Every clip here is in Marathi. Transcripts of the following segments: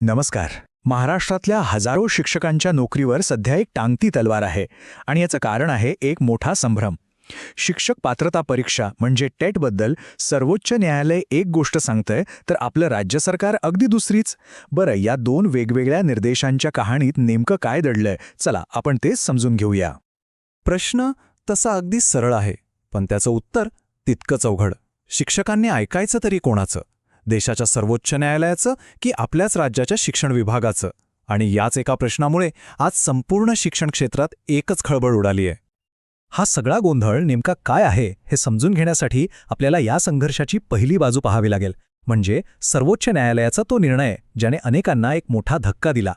नमस्कार. महाराष्ट्रातल्या हजारो शिक्षकांच्या नोकरीवर सध्या एक टांगती तलवार आहे आणि याचं कारण आहे एक मोठा संभ्रम. शिक्षक पात्रता परीक्षा म्हणजे टेटबद्दल सर्वोच्च न्यायालय एक गोष्ट सांगतंय तर आपलं राज्य सरकार अगदी दुसरीच. बरं या दोन वेगवेगळ्या निर्देशांच्या कहाणीत नेमकं काय दडलंय? चला आपण तेच समजून घेऊया. प्रश्न तसा अगदी सरळ आहे पण त्याचं उत्तर तितकंच अवघड. शिक्षकांनी ऐकायचं तरी कोणाचं? देशाच्या सर्वोच्च न्यायालयाचं की आपल्याच राज्याच्या शिक्षण विभागाचं? आणि याच एका प्रश्नामुळे आज संपूर्ण शिक्षण क्षेत्रात एकच खळबळ उडाली आहे हा सगळा गोंधळ नेमका काय आहे हे समजून घेण्यासाठी आपल्याला या संघर्षाची पहिली बाजू पाहावी लागेल. म्हणजे सर्वोच्च न्यायालयाचा तो निर्णय ज्याने अनेकांना एक मोठा धक्का दिला.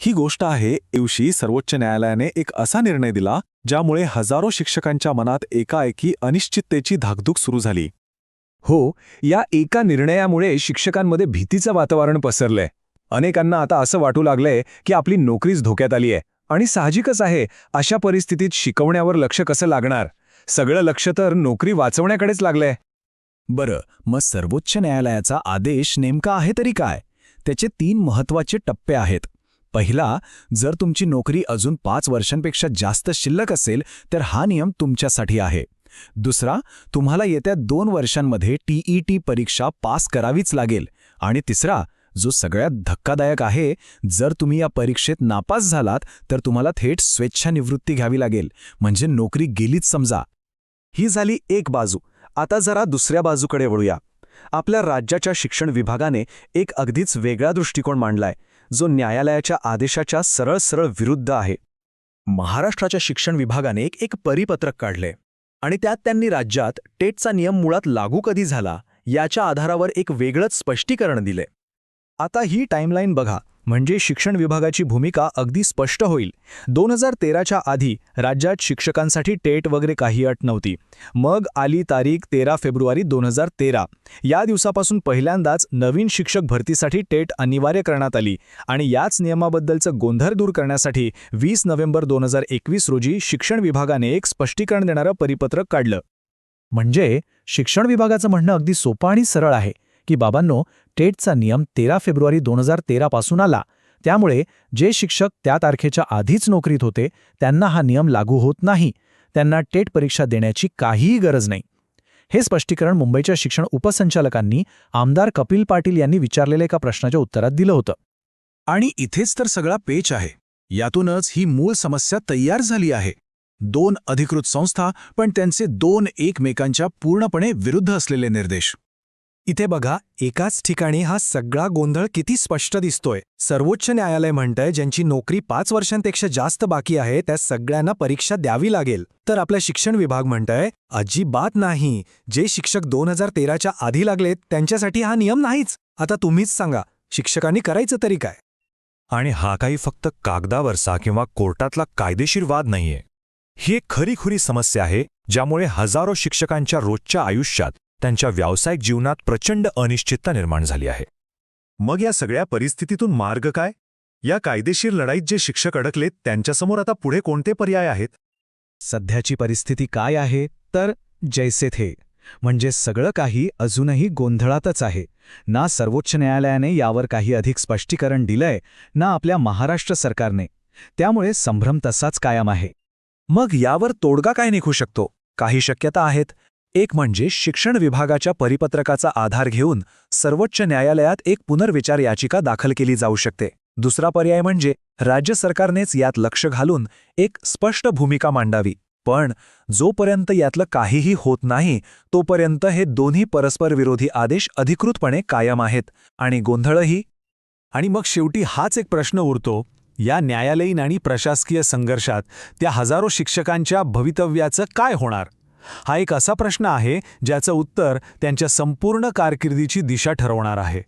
ही गोष्ट आहे दिवशी सर्वोच्च न्यायालयाने एक असा निर्णय दिला ज्यामुळे हजारो शिक्षकांच्या मनात एकाएकी अनिश्चिततेची धाकधूक सुरू झाली. हो या एका निर्णयामुळे शिक्षकांमध्ये भीतीचं वातावरण पसरलंय. अनेकांना आता असं वाटू लागलंय की आपली नोकरीच धोक्यात आली आहे. आणि साहजिकच आहे अशा परिस्थितीत शिकवण्यावर लक्ष कसं लागणार? सगळं लक्ष तर नोकरी वाचवण्याकडेच लागलंय. बरं मग सर्वोच्च न्यायालयाचा आदेश नेमका आहे तरी काय? त्याचे तीन महत्त्वाचे टप्पे आहेत. पहिला जर तुमची नोकरी अजून पाच वर्षांपेक्षा जास्त शिल्लक असेल तर हा नियम तुमच्यासाठी आहे. दुसरा तुम्हाला येत्या दोन वर्षांमध्ये टीईटी परीक्षा पास करावीच लागेल. आणि तिसरा जो सगळ्यात धक्कादायक आहे जर तुम्ही या परीक्षेत नापास झालात तर तुम्हाला थेट स्वेच्छानिवृत्ती घ्यावी लागेल. म्हणजे नोकरी गेलीच समजा. ही झाली एक बाजू. आता जरा दुसऱ्या बाजूकडे वळूया. आपल्या राज्याच्या शिक्षण विभागाने एक अगदीच वेगळा दृष्टिकोन मांडलाय. जो न्यायालयाच्या आदेशाच्या सरळ सरळ विरुद्ध आहे. महाराष्ट्राच्या शिक्षण विभागाने एक एक परिपत्रक काढले आणि त्यात त्यांनी राज्यात टेटचा नियम मुळात लागू कधी झाला याच्या आधारावर एक वेगळंच स्पष्टीकरण दिले. आता ही टाईमलाईन बघा. म्हणजे शिक्षण विभागाची भूमिका अगदी स्पष्ट होईल. दोन हजार तेराच्या आधी राज्यात शिक्षकांसाठी टेट वगैरे काही अट नव्हती. मग आली तारीख तेरा फेब्रुवारी दोन हजार तेरा. या दिवसापासून पहिल्यांदाच नवीन शिक्षक भरतीसाठी टेट अनिवार्य करण्यात आली आणि याच नियमाबद्दलचं गोंधळ दूर करण्यासाठी वीस नोव्हेंबर दोन हजार एकवीस रोजी शिक्षण विभागाने एक स्पष्टीकरण देणारं परिपत्रक काढलं. म्हणजे शिक्षण विभागाचं म्हणणं अगदी सोपं आणि सरळ आहे. की बाबांनो टेटचा नियम तेरा फेब्रुवारी दोन हजार तेरापासून आला. त्यामुळे जे शिक्षक त्या तारखेच्या आधीच नोकरीत होते त्यांना हा नियम लागू होत नाही. त्यांना टेट परीक्षा देण्याची काहीही गरज नाही. हे स्पष्टीकरण मुंबईच्या शिक्षण उपसंचालकांनी आमदार कपिल पाटील यांनी विचारलेल्या एका प्रश्नाच्या उत्तरात दिलं होतं. आणि इथेच तर सगळा पेच आहे. यातूनच ही मूळ समस्या तयार झाली आहे. दोन अधिकृत संस्था पण त्यांचे दोन एकमेकांच्या पूर्णपणे विरुद्ध असलेले निर्देश. इथे बघा एकाच ठिकाणी हा सगळा गोंधळ किती स्पष्ट दिसतोय. सर्वोच्च न्यायालय म्हणतंय ज्यांची नोकरी पाच वर्षांपेक्षा जास्त बाकी आहे त्या सगळ्यांना परीक्षा द्यावी लागेल. तर आपला शिक्षण विभाग म्हणतंय अजिबात नाही. जे शिक्षक दोन हजार तेराच्या आधी लागलेत त्यांच्यासाठी हा नियम नाहीच. आता तुम्हीच सांगा शिक्षकांनी करायचं तरी काय? आणि हा काही फक्त कागदावरचा किंवा कोर्टातला कायदेशीर वाद नाहीये. ही एक खरीखुरी समस्या आहे ज्यामुळे हजारो शिक्षकांच्या रोजच्या आयुष्यात त्यांच्या व्यावसायिक जीवनात प्रचंड अनिश्चितता निर्माण झाली आहे. मग या सगळ्या परिस्थितीतून मार्ग काय? या कायदेशीर लढाईत जे शिक्षक अडकलेत त्यांच्यासमोर आता पुढे कोणते पर्याय आहेत? सध्याची परिस्थिती काय आहे? तर जैसे थे. म्हणजे सगळं काही अजूनही गोंधळातच आहे. ना सर्वोच्च न्यायालयाने यावर काही अधिक स्पष्टीकरण दिलंय ना आपल्या महाराष्ट्र सरकारने. त्यामुळे संभ्रम तसाच कायम आहे. मग यावर तोडगा काय निघू शकतो? काही शक्यता आहेत? एक म्हणजे शिक्षण विभागाच्या परिपत्रकाचा आधार घेऊन सर्वोच्च न्यायालयात एक पुनर्विचार याचिका दाखल केली जाऊ शकते. दुसरा पर्याय म्हणजे राज्य सरकारनेच यात लक्ष घालून एक स्पष्ट भूमिका मांडावी. पण जोपर्यंत यातलं काहीही होत नाही तोपर्यंत हे दोन्ही परस्परविरोधी आदेश अधिकृतपणे कायम आहेत. आणि गोंधळही. आणि मग शेवटी हाच एक प्रश्न उरतो. या न्यायालयीन आणि प्रशासकीय संघर्षात त्या हजारो शिक्षकांच्या भवितव्याचं काय होणार? हा एक असा प्रश्न आहे ज्याचं उत्तर त्यांच्या संपूर्ण कारकिर्दीची दिशा ठरवणार आहे.